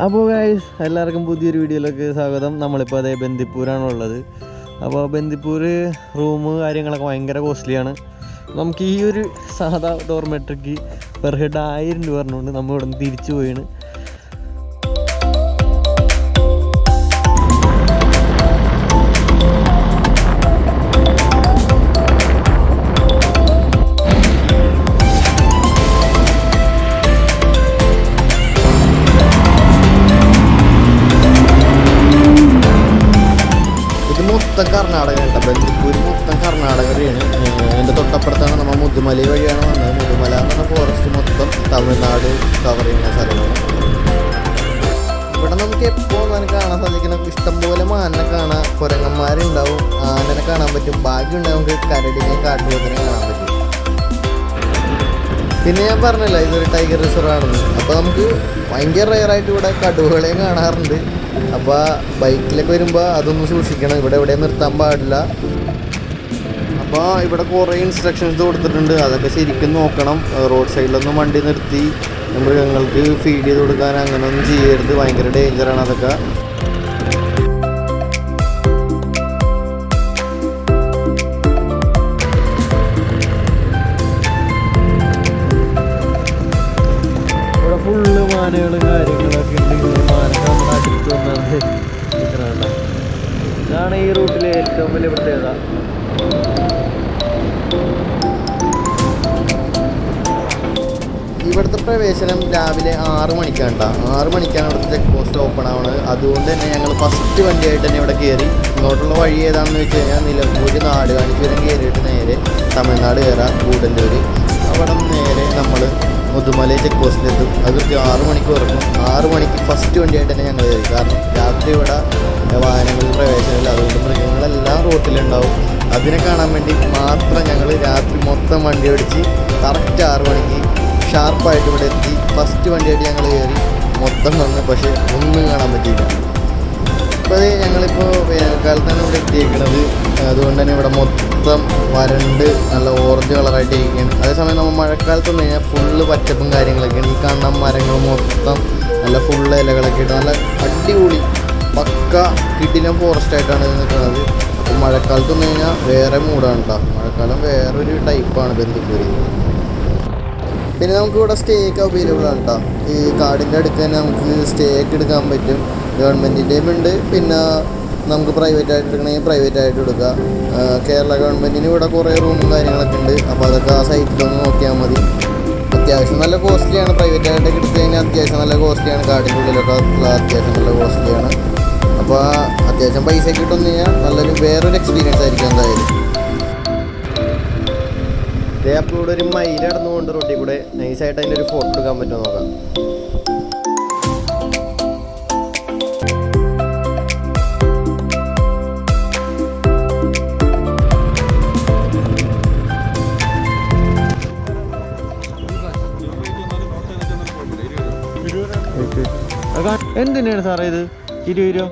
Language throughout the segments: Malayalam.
അപ്പോൾ ഗൈസ് എല്ലാവർക്കും പുതിയൊരു വീഡിയോയിലേക്ക് സ്വാഗതം. നമ്മളിപ്പോൾ അതേ ബന്ദിപ്പൂരാണ് ഉള്ളത് അപ്പോൾ ബന്ദിപ്പൂർ റൂം കാര്യങ്ങളൊക്കെ ഭയങ്കര കോസ്റ്റ്ലിയാണ് നമുക്ക് ഈ ഒരു സാധാ ഡോർമെട്രിക്ക് പെർ ഹെഡ് ആയിരം രൂപ പറഞ്ഞുകൊണ്ട് നമ്മൾ ഇവിടെ നിന്ന് തിരിച്ചു പോയാണ്. മൊത്തം കർണാടക കേട്ടോ. ബന്ദിപ്പൂർ മൊത്തം കർണാടകയാണ്. എന്റെ തൊട്ടപ്പുറത്താണ് നമ്മൾ മുതുമല വഴിയാണ് വന്നത്. മുതുമല എന്ന് പറഞ്ഞ ഫോറസ്റ്റ് മൊത്തം തമിഴ്നാട് കവർ ചെയ്യുന്ന സ്ഥലമാണ്. ഇവിടെ നമുക്ക് എപ്പോൾ അങ്ങനെ കാണാൻ സാധിക്കുന്ന ഇഷ്ടംപോലെ മാനിനെ കാണാം. കുരങ്ങന്മാരുണ്ടാവും. ആനനെ കാണാൻ പറ്റും. ബാക്കി ഉണ്ടാവും നമുക്ക് കരടിനെ കാട്ടുപോത്തിനെ കാണാൻ പറ്റും. പിന്നെ ഞാൻ പറഞ്ഞല്ലോ ഇതൊരു ടൈഗർ റിസർവ് ആണെന്ന്. അപ്പോൾ നമുക്ക് ഭയങ്കര റയറായിട്ട് ഇവിടെ കടുവകളെയും കാണാറുണ്ട്. അപ്പോൾ ബൈക്കിലൊക്കെ വരുമ്പോൾ അതൊന്നും സൂക്ഷിക്കണം. ഇവിടെ എവിടെ നിർത്താൻ പാടില്ല. അപ്പോൾ ഇവിടെ കുറേ ഇൻസ്ട്രക്ഷൻസ് കൊടുത്തിട്ടുണ്ട്. അതൊക്കെ ശരിക്കും നോക്കണം. റോഡ് സൈഡിലൊന്നും വണ്ടി നിർത്തി മൃഗങ്ങൾക്ക് ഫീഡ് ചെയ്ത് കൊടുക്കാൻ അങ്ങനെ ഒന്നും ചെയ്യരുത്. ഭയങ്കര ഡേഞ്ചറാണ് അതൊക്കെ. ഫുള്ള് ഈ മാനൊക്കെ ഇതാണ് ഈ റൂട്ടിലെ ഏറ്റവും വലിയ പ്രത്യേകത. ഇവിടുത്തെ പ്രവേശനം രാവിലെ ആറ് മണിക്കാണ് കേട്ടോ ആറ് മണിക്കാണ് ഇവിടുത്തെ ചെക്ക് പോസ്റ്റ് ഓപ്പൺ ആവുന്നത് അതുകൊണ്ട് തന്നെ ഞങ്ങൾ ഫസ്റ്റ് വണ്ടിയായിട്ട് തന്നെ ഇവിടെ കയറി ഇങ്ങോട്ടുള്ള വഴി ഏതാണെന്ന് വെച്ച് കഴിഞ്ഞാൽ നിലമ്പൂർ നാടുകാണിച്ചുരം കയറിയിട്ട് നേരെ തമിഴ്നാട് കയറാം. കൂടല്ലൂർ അവിടെ നേരെ നമ്മൾ മുതുമല ചെക്ക് പോസ്റ്റിലെത്തും അത് കൃത്യം ആറ് മണിക്ക് തുറക്കും. ആറ് മണിക്ക് ഫസ്റ്റ് വണ്ടിയായിട്ട് തന്നെ ഞങ്ങൾ കയറി കാരണം രാത്രി ഇവിടെ വാഹനങ്ങളിൽ പ്രവേശനമില്ല. അതുകൊണ്ട് മൃഗങ്ങളെല്ലാം റോട്ടിലുണ്ടാവും. അതിനെ കാണാൻ വേണ്ടി മാത്രം ഞങ്ങൾ രാത്രി മൊത്തം വണ്ടി ഓടിച്ച് കറക്റ്റ് ആറ് മണിക്ക് ഷാർപ്പായിട്ട് ഇവിടെ എത്തി. ഫസ്റ്റ് വണ്ടിയായിട്ട് ഞങ്ങൾ കയറി മൊത്തം വന്ന് പക്ഷേ ഒന്നും കാണാൻ പറ്റിയില്ല. അത് ഞങ്ങളിപ്പോൾ വേനൽക്കാലത്താണ് ഇവിടെ എത്തിയേക്കുന്നത് അതുകൊണ്ട് തന്നെ ഇവിടെ മൊത്തം വരണ്ട് നല്ല ഓറഞ്ച് കളറായിട്ട് ഇരിക്കുകയാണ് അതേസമയം നമ്മൾ മഴക്കാലത്ത് വന്നു കഴിഞ്ഞാൽ ഫുള്ള് പച്ചപ്പും കാര്യങ്ങളൊക്കെയാണ് ഈ കാണുന്ന മരങ്ങൾ മൊത്തം നല്ല ഫുള്ള് ഇലകളൊക്കെ ഇട്ട് നല്ല അടിപൊളി പക്ക കിടിലം ഫോറസ്റ്റ് ആയിട്ടാണ് നിൽക്കുന്നത് അപ്പോൾ മഴക്കാലത്ത് വന്നു കഴിഞ്ഞാൽ വേറെ മൂടാണ് കേട്ടോ മഴക്കാലം വേറൊരു ടൈപ്പാണ് ബന്ധുക്കൂരി പിന്നെ നമുക്ക് ഇവിടെ സ്റ്റേ ഒക്കെ അവൈലബിൾ ആണ് കേട്ടോ ഈ കാടിന്റെ അടുത്ത് തന്നെ നമുക്ക് സ്റ്റേ ഒക്കെ എടുക്കാൻ പറ്റും. ഗവൺമെന്റിന്റെയും ഉണ്ട് പിന്നെ നമുക്ക് പ്രൈവറ്റ് ആയിട്ട് എടുക്കണമെങ്കിൽ പ്രൈവറ്റ് ആയിട്ട് എടുക്കാം കേരള ഗവൺമെന്റിന് ഇവിടെ കുറേ റൂമും കാര്യങ്ങളൊക്കെ ഉണ്ട്. അപ്പോൾ അതൊക്കെ ആ സൈറ്റിലൊന്ന് നോക്കിയാൽ മതി. അത്യാവശ്യം നല്ല കോസ്റ്റ്ലിയാണ് പ്രൈവറ്റ് ആയിട്ടൊക്കെ എടുത്തു കഴിഞ്ഞാൽ അത്യാവശ്യം നല്ല കോസ്റ്റ്ലിയാണ് കാടിന്റെ ഉള്ളിലൊക്കെ ഉള്ള അത്യാവശ്യം നല്ല കോസ്റ്റ്ലിയാണ് അപ്പോൾ അത്യാവശ്യം പൈസ കിട്ടുമെന്ന് കഴിഞ്ഞാൽ നല്ലൊരു വേറൊരു എക്സ്പീരിയൻസ് ആയിരിക്കും എന്തായാലും. ഇതേ അപ്പോൾ ഇവിടെ ഒരു മയിൽ നടന്നുകൊണ്ട് റോട്ടിൽ കൂടെ നൈസായിട്ട് അതിന്റെ ഒരു ഫോട്ടോ എടുക്കാൻ പറ്റുമോ നോക്കാം. എന്തിനാണ് സാറേ ഇത്? ഇരുപത് രൂപ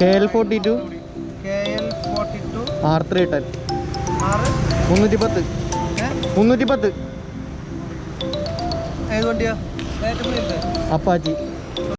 K L forty two? R three ten മുന്നൂറ്റി പത്ത് മുന്നൂറ്റി പത്ത് അപ്പാച്ചി.